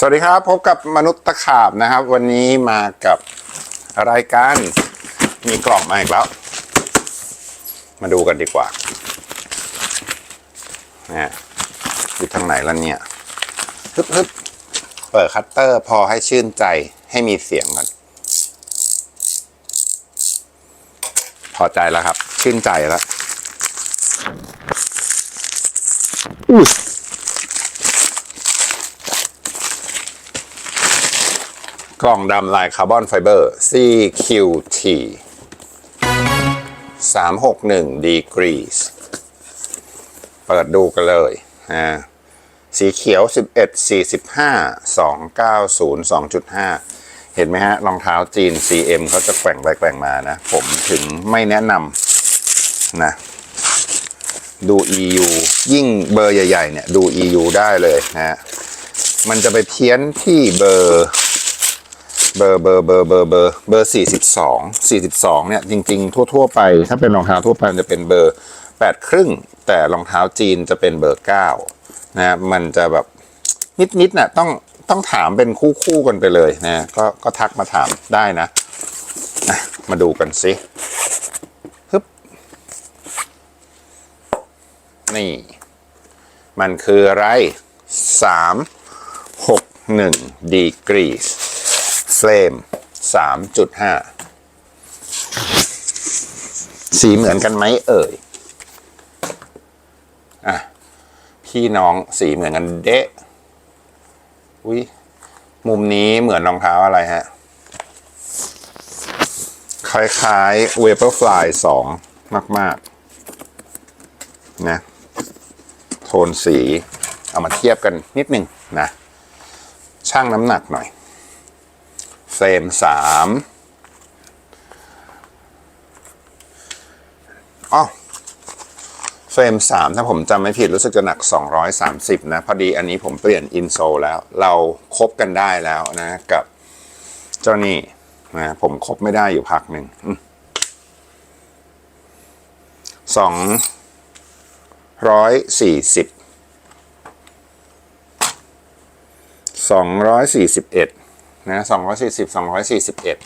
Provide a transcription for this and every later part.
สวัสดีครับ พบกับมนุษย์ตะขาบนะครับ วันนี้มากับรายการมีกล่องมาอีกแล้ว มาดูกันดีกว่าเนี่ยอยู่ทางไหนแล้วเนี่ยฮึบฮึบเปิดคัตเตอร์พอให้ชื่นใจให้มีเสียงก่อนพอใจแล้วครับ ชื่นใจแล้วอุ้ย กล่องดำลายคาร์บอนไฟเบอร์ CQT 361 degrees เปิดดูกันเลยอ่าสีเขียว 11 45 290 2.5 เห็นไหมฮะ รองเท้าจีน CM เขาจะแกว่งไปแกว่งมานะ ผมถึงไม่แนะนำนะ ดู EU ยิ่งเบอร์ใหญ่ ๆ เนี่ย ดู EU ได้เลยนะฮะมันจะไปเพี้ยนที่เบอร์ เบอร์เบอร์เบอร์เบอร์เบอร์เบอร์สี่สิบสองสี่สิบสองเนี่ยจริงๆ ทั่ว ๆ ไป ถ้าเป็นรองเท้าทั่วไปจะเป็นเบอร์แปดครึ่ง แต่รองเท้าจีนจะเป็นเบอร์เก้านะมันจะแบบนิดๆน่ะต้องต้องถามเป็นคู่ๆกันไปเลยนะก็ก็ทักมาถามได้นะ มาดูกันสิฮึบนี่ มันคืออะไรสามหกหนึ่ง degrees เฟรมสามจุดห้าสีเหมือนกันไหมเอ่ย อะ พี่น้องสีเหมือนกันเดะอุ้ยมุมนี้เหมือนรองเท้าอะไรฮะ คล้ายๆ Vaporfly 2 มาก ๆ นะ โทนสี เอามาเทียบกันนิดนึงนะ ช่างน้ำหนักหน่อย เฟรมสามอ๋อเฟรมสามถ้าผมจำไม่ผิดรู้สึกจะหนัก 230 นะ พอดีอันนี้ผมเปลี่ยนอินโซแล้ว เราครบกันได้แล้วนะกับเจ้านี่นะผมครบไม่ได้อยู่พักหนึ่งสองร้อยสี่สิบสองร้อยสี่สิบเอ็ด นะสองร้อยสี่สิบสองร้อยสี่สิบเอ็ด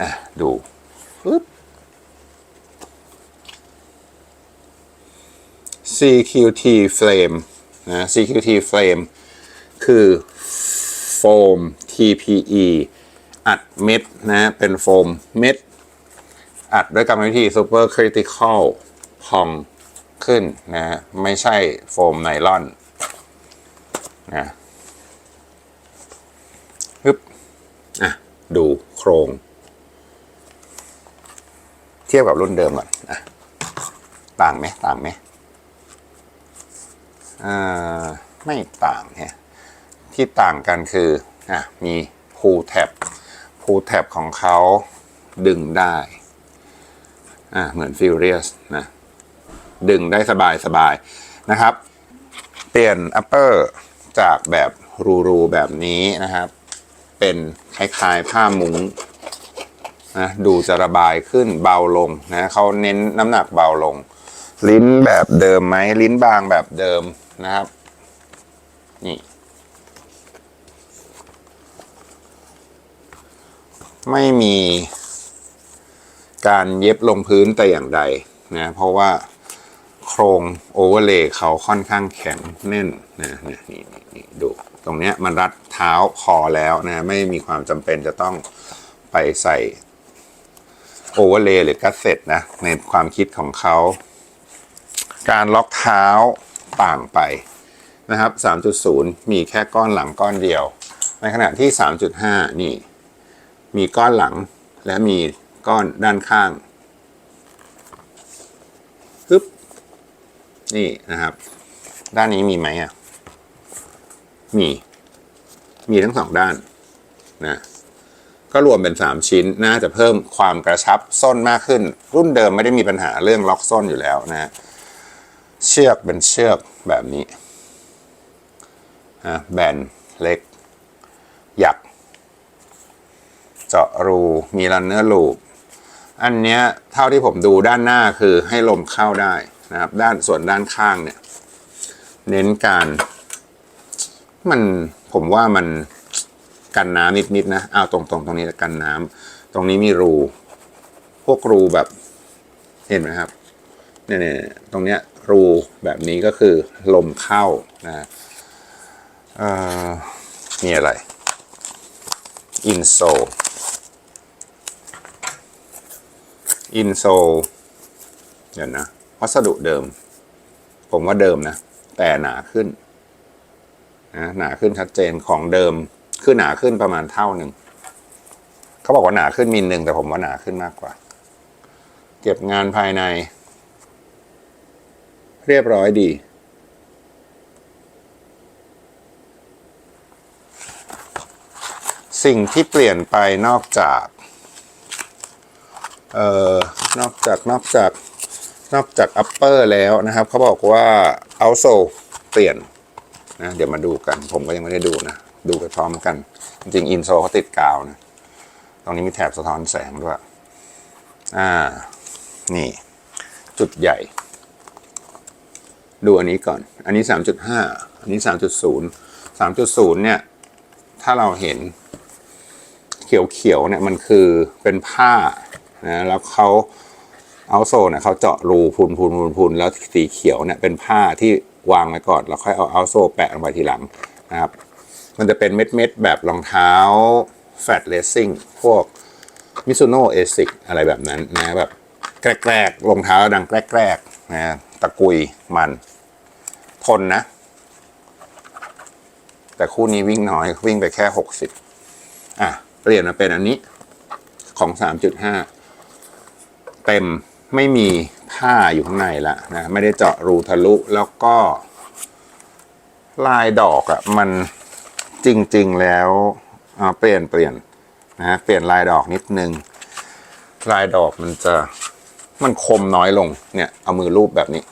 อะ ดูปึ๊บ CQT Flame นะ CQT Flame คือโฟม TPE อัดเม็ดนะ เป็นโฟมเม็ด อัดด้วยกรรมวิธี Super Critical พองขึ้นนะ ไม่ใช่โฟมไนลอนนะ ฮึบอะ ดูโครง เทียบกับรุ่นเดิมก่อนอะต่างไหมต่างไหมอ่าไม่ต่างแฮะที่ต่างกันคืออะมีพูแท็บพูแท็บของเขาดึงได้อะเหมือนฟิวเรียสนะดึงได้สบายสบายนะครับ เปลี่ยน upper จากแบบรูๆแบบนี้นะครับ เป็นคล้ายๆผ้ามุ้งนะดูจะระบายขึ้นเบาลงนะเขาเน้นน้ำหนักเบาลง ลิ้นแบบเดิมไหมลิ้นบางแบบเดิมนะครับ นี่ ไม่มีการเย็บลงพื้นแต่อย่างใดนะเพราะว่าโครงโอเวอร์เลย์เขาค่อนข้างแข็งแน่นนะนี่นี่นี่ดู ตรงเนี้ยมันรัดเท้าพอแล้วนะไม่มีความจำเป็นจะต้องไปใส่โอเวอร์เลย์หรือกัสเซ็ตนะ ในความคิดของเขา การล็อกเท้าต่างไปนะครับ 3.0 มีแค่ก้อนหลังก้อนเดียว ในขณะที่ 3.5 นี่ มีก้อนหลังและมีก้อนด้านข้างปึ๊บนี่นะครับ ด้านนี้มีไหมอะ มี มีทั้งสองด้านนะก็รวมเป็น 3 ชิ้นน่าจะเพิ่มความกระชับส้นมากขึ้น รุ่นเดิมไม่ได้มีปัญหาเรื่องล็อกส้นอยู่แล้วนะเชือกเป็นเชือกแบบนี้นะแบนเล็ก หยัก เจาะรูมีรันเนอร์ลูปอันเนี้ยเท่าที่ผมดูด้านหน้าคือให้ลมเข้าได้นะครับ ด้านส่วนด้านข้างเนี่ย เน้นการ มันผมว่ามันกันน้ำนิดๆนะอ้าวตรงๆตรงนี้กันน้ำตรงนี้มีรู พวกรูแบบ เห็นไหมครับเนี่ยเนี่ยตรงเนี้ยรูแบบนี้ก็คือลมเข้านะอ่อมีอะไรอินโซอินโซเดี๋ยวนะ วัสดุเดิม ผมว่าเดิมนะ แต่หนาขึ้น นะหนาขึ้นชัดเจนของเดิมคือหนาขึ้นประมาณเท่าหนึ่งเขาบอกว่าหนาขึ้นมิลหนึ่งแต่ผมว่าหนาขึ้นมากกว่า เก็บงานภายใน เรียบร้อยดี สิ่งที่เปลี่ยนไปนอกจาก เอ่อนอกจากนอกจากนอกจาก upper แล้วนะครับ เขาบอกว่า outsole เปลี่ยน นะเดี๋ยวมาดูกัน ผมก็ยังไม่ได้ดูนะ ดูไปพร้อมกัน จริงๆ insole เขาติดกาวนะ ตรงนี้มีแถบสะท้อนแสงด้วย อ่า นี่ จุดใหญ่ ดูอันนี้ก่อน อันนี้ 3.5 อันนี้ 3.0 3.0 เนี่ย ถ้าเราเห็นเขียวๆเนี่ยมันคือเป็นผ้านะแล้วเขาเอาโซเนี่ยเขาเจาะรูพูนพูนพูนพูนแล้วสีเขียวเนี่ยเป็นผ้าที่ วางไว้ก่อนแล้วค่อยเอาเอาโซ่แปะลงไปทีหลังนะครับ มันจะเป็นเม็ดเม็ดๆแบบรองเท้าแฟตเลสซิ่งพวกมิซูโน่เอซิกอะไรแบบนั้นนะแบบแกรกๆรองเท้าดังแกรกๆนะตะกุยมัน ทนนะ แต่คู่นี้วิ่งน้อยวิ่งไปแค่หกสิบอะ เปลี่ยนมาเป็นอันนี้ของ 3.5 เต็ม ไม่มีผ้าอยู่ข้างในละนะไม่ได้เจาะรูทะลุแล้วก็ ลายดอกอะ่ะมันจริง ๆ แล้วเปลี่ยนเปลี่ยนนะเปลี่ยนลายดอกนิดนึง ลายดอกมันจะมันคมน้อยลงเนี่ย เอามือรูปแบบนี้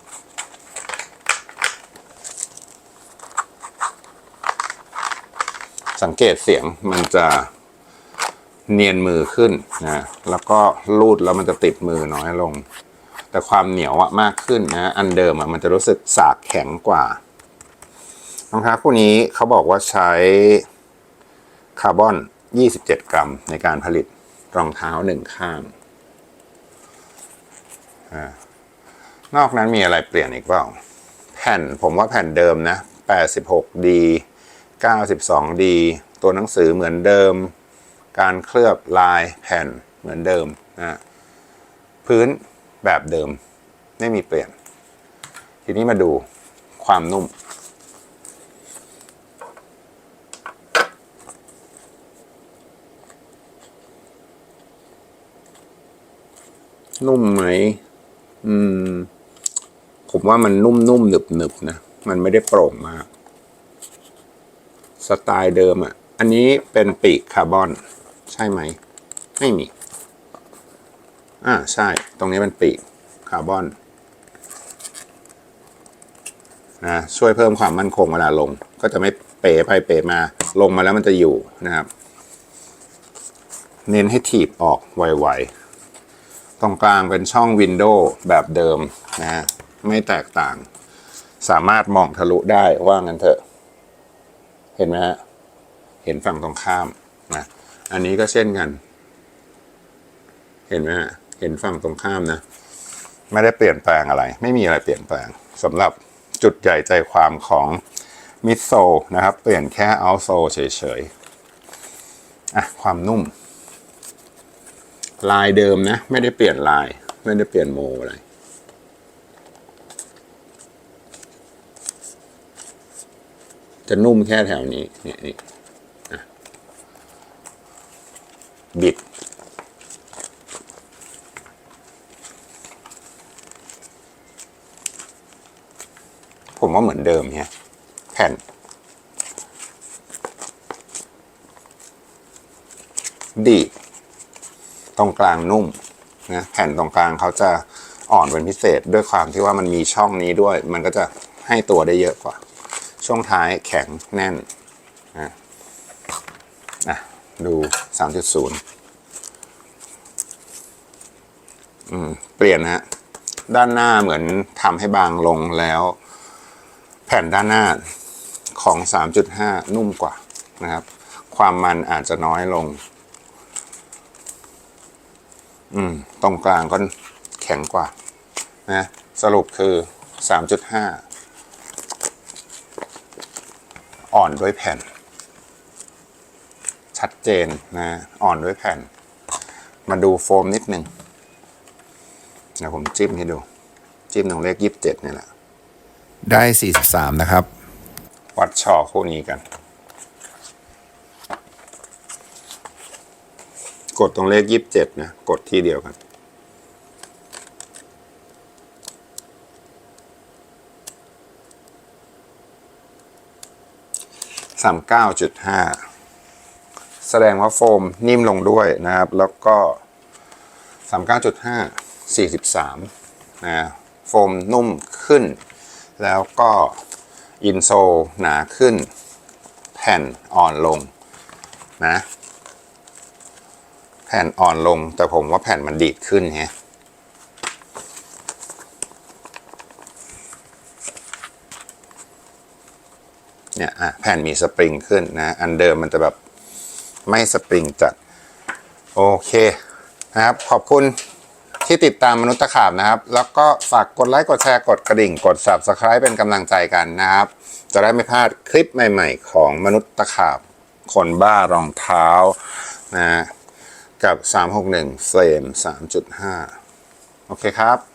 สังเกตเสียงมันจะ เนียนมือขึ้นนะแล้วก็รูดแล้วมันจะติดมือน้อยลง แต่ความเหนียวอะมากขึ้นนะอันเดิมอะมันจะรู้สึกสากแข็งกว่ารองเท้าคู่นี้เขาบอกว่าใช้คาร์บอน 27 กรัมในการผลิตรองเท้าหนึ่งข้างอนอกนั้นมีอะไรเปลี่ยนอีกเปล่า แผ่นผมว่าแผ่นเดิมนะ 86D 92D ตัวหนังสือเหมือนเดิม การเคลือบลายแผ่นเหมือนเดิมนะพื้นแบบเดิมไม่มีเปลี่ยน ทีนี้มาดูความนุ่ม นุ่มไหม อืม ผมว่ามันนุ่มๆหนึบๆนะ มันไม่ได้โปร่งมาก สไตล์เดิมอะ อันนี้เป็นปีกคาร์บอน ใช่ไหม ไม่มี อ่าใช่ ตรงนี้เป็นปีกคาร์บอนนะช่วยเพิ่มความมั่นคงเวลาลง ก็จะไม่เป๋ไปเป๋มาลงมาแล้วมันจะอยู่นะครับ เน้นให้ถีบออกไวๆ ตรงกลางเป็นช่องวินโดว์แบบเดิมนะไม่แตกต่าง สามารถมองทะลุได้ว่างั้นเถอะ เห็นไหมฮะ เห็นฝั่งตรงข้ามนะ อันนี้ก็เช่นกัน เห็นไหมฮะเห็นฝั่งตรงข้ามนะ ไม่ได้เปลี่ยนแปลงอะไร ไม่มีอะไรเปลี่ยนแปลงสำหรับจุดใหญ่ใจความของมิดโซนะครับ เปลี่ยนแค่เอาโซเฉยๆอะความนุ่ม ลายเดิมนะ ไม่ได้เปลี่ยนลาย ไม่ได้เปลี่ยนโมอะไรจะนุ่มแค่แถวนี้นี่นี่อะ บิด ผมว่าเหมือนเดิมเนี่ยแผ่น ดีดตรงกลางนุ่มนะแผ่นตรงกลางเขาจะอ่อนเป็นพิเศษด้วยความที่ว่ามันมีช่องนี้ด้วย มันก็จะให้ตัวได้เยอะกว่า ช่วงท้ายแข็งแน่น ดู 3.0 อืม เปลี่ยนนะฮะ ด้านหน้าเหมือนทำให้บางลงแล้ว แผ่นด้านหน้าของ 3.5 นุ่มกว่านะครับ ความมันอาจจะน้อยลง อืม ตรงกลางก็แข็งกว่า นะ สรุปคือ 3.5 อ่อนด้วยแผ่น ชัดเจนนะอ่อนด้วยแผ่น มาดูโฟมนิดนึงเดี๋ยวผมจิ้มให้ดู จิ้มตรงเลข27นี่แหละ ได้ 43 นะครับ วัดชอคู่นี้กัน กดตรงเลขยี่สิบเจ็ดนะ กดที่เดียวกันสามเก้าจุดห้า แสดงว่าโฟมนิ่มลงด้วยนะครับ แล้วก็สามเก้าจุดห้าสี่สิบสามนะโฟมนุ่มขึ้น แล้วก็อินโซลหนาขึ้น แผ่นอ่อนลงนะแผ่นอ่อนลงแต่ผมว่าแผ่นมันดีดขึ้นฮะเนี่ยอะแผ่นมีสปริงขึ้นนะ อันเดิมมันจะแบบ ไม่สปริงจัด โอเคนะครับ ขอบคุณที่ติดตามมนุษย์ตะขาบนะครับ แล้วก็ฝากกดไลค์ กดแชร์ กดกระดิ่ง กด Subscribe เป็นกำลังใจกันนะครับ จะได้ไม่พลาดคลิปใหม่ ๆ ของมนุษย์ตะขาบ คนบ้ารองเท้านะกับ 361 Flame 3.5 โอเคครับ